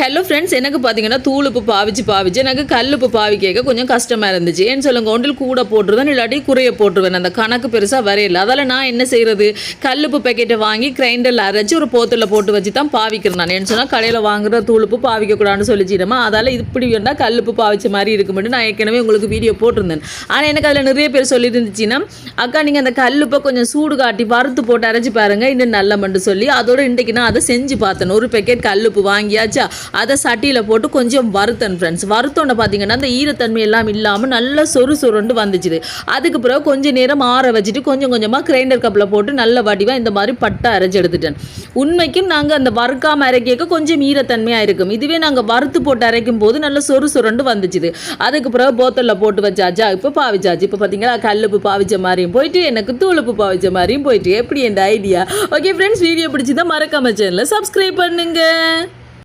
Hello friends எனக்கு பார்த்தீங்கன்னா தூளுப்பு பாவிச்சு பாவிச்சு எனக்கு கல்லுப்பு பாவி கேட்க கொஞ்சம் கஷ்டமாக இருந்துச்சு. ஏன்னு சொல்லுங்க ஒன்றில் கூட போட்டுருவேன் இல்லாட்டி குறைய போட்டுருவேன். அந்த கணக்கு பெருசாக வரையில. அதால் நான் என்ன செய்கிறது கல்லுப்பு பேக்கெட்டை வாங்கி கிரைண்டரில் அரைச்சி ஒரு போத்தில் போட்டு வச்சு தான் பாவிக்கிறேன் நான். என்ன சொன்னால் கடையில் வாங்குற தூளுப்பு பாவிக்கக்கூடாதுன்னு சொல்லிச்சிடமா அதால் இப்படி வேண்டாம் கல்லுப்பு பாவிச்ச மாதிரி இருக்குமெட்டு நான் ஏற்கனவே உங்களுக்கு வீடியோ போட்டிருந்தேன். ஆனால் எனக்கு அதில் நிறைய பேர் சொல்லியிருந்துச்சுன்னா அக்கா நீங்கள் அந்த கல்லுப்பை கொஞ்சம் சூடு காட்டி வறுத்து போட்டு அரைச்சி பாருங்கள் இன்னும் நல்லமண்டு சொல்லி அதோட இன்றைக்கு நான் அதை செஞ்சு பார்த்தேன். ஒரு பேக்கெட் கல்லுப்பு வாங்கியாச்சா? அதை சட்டியில் போட்டு கொஞ்சம் வறுத்தேன் ஃப்ரெண்ட்ஸ் வறுத்தோன்னு பார்த்தீங்கன்னா அந்த ஈரத்தன்மை எல்லாம் இல்லாமல் நல்லா சொறு சொருண்டு வந்துச்சுது. அதுக்கு பிறகு கொஞ்சம் நேரம் ஆற வச்சுட்டு கொஞ்சம் கொஞ்சமாக கிரைண்டர் கப்பில் போட்டு நல்ல வடிவாக இந்த மாதிரி பட்டை அரைச்சி எடுத்துட்டேன். உண்மைக்கும் நாங்கள் அந்த வறுக்காமல் அரைக்க கொஞ்சம் ஈரத்தன்மையாக இருக்கும். இதுவே நாங்கள் வறுத்து போட்டு அரைக்கும் போது நல்ல சொறு சொருண்டு வந்துச்சுது. அதுக்கு பிறகு போத்தலில் போட்டு வச்சாச்சா இப்போ பாவிச்சாச்சு. இப்போ பார்த்தீங்களா கல்லுப்பு பாவிச்ச மாதிரியும் போயிட்டு எனக்கு தூளுப்பு பாவிச்ச மாதிரியும் போயிட்டு. எப்படி என் ஐடியா ஓகே ஃப்ரெண்ட்ஸ் வீடியோ பிடிச்சி தான் மறக்காம சேனலை சப்ஸ்கிரைப் பண்ணுங்கள்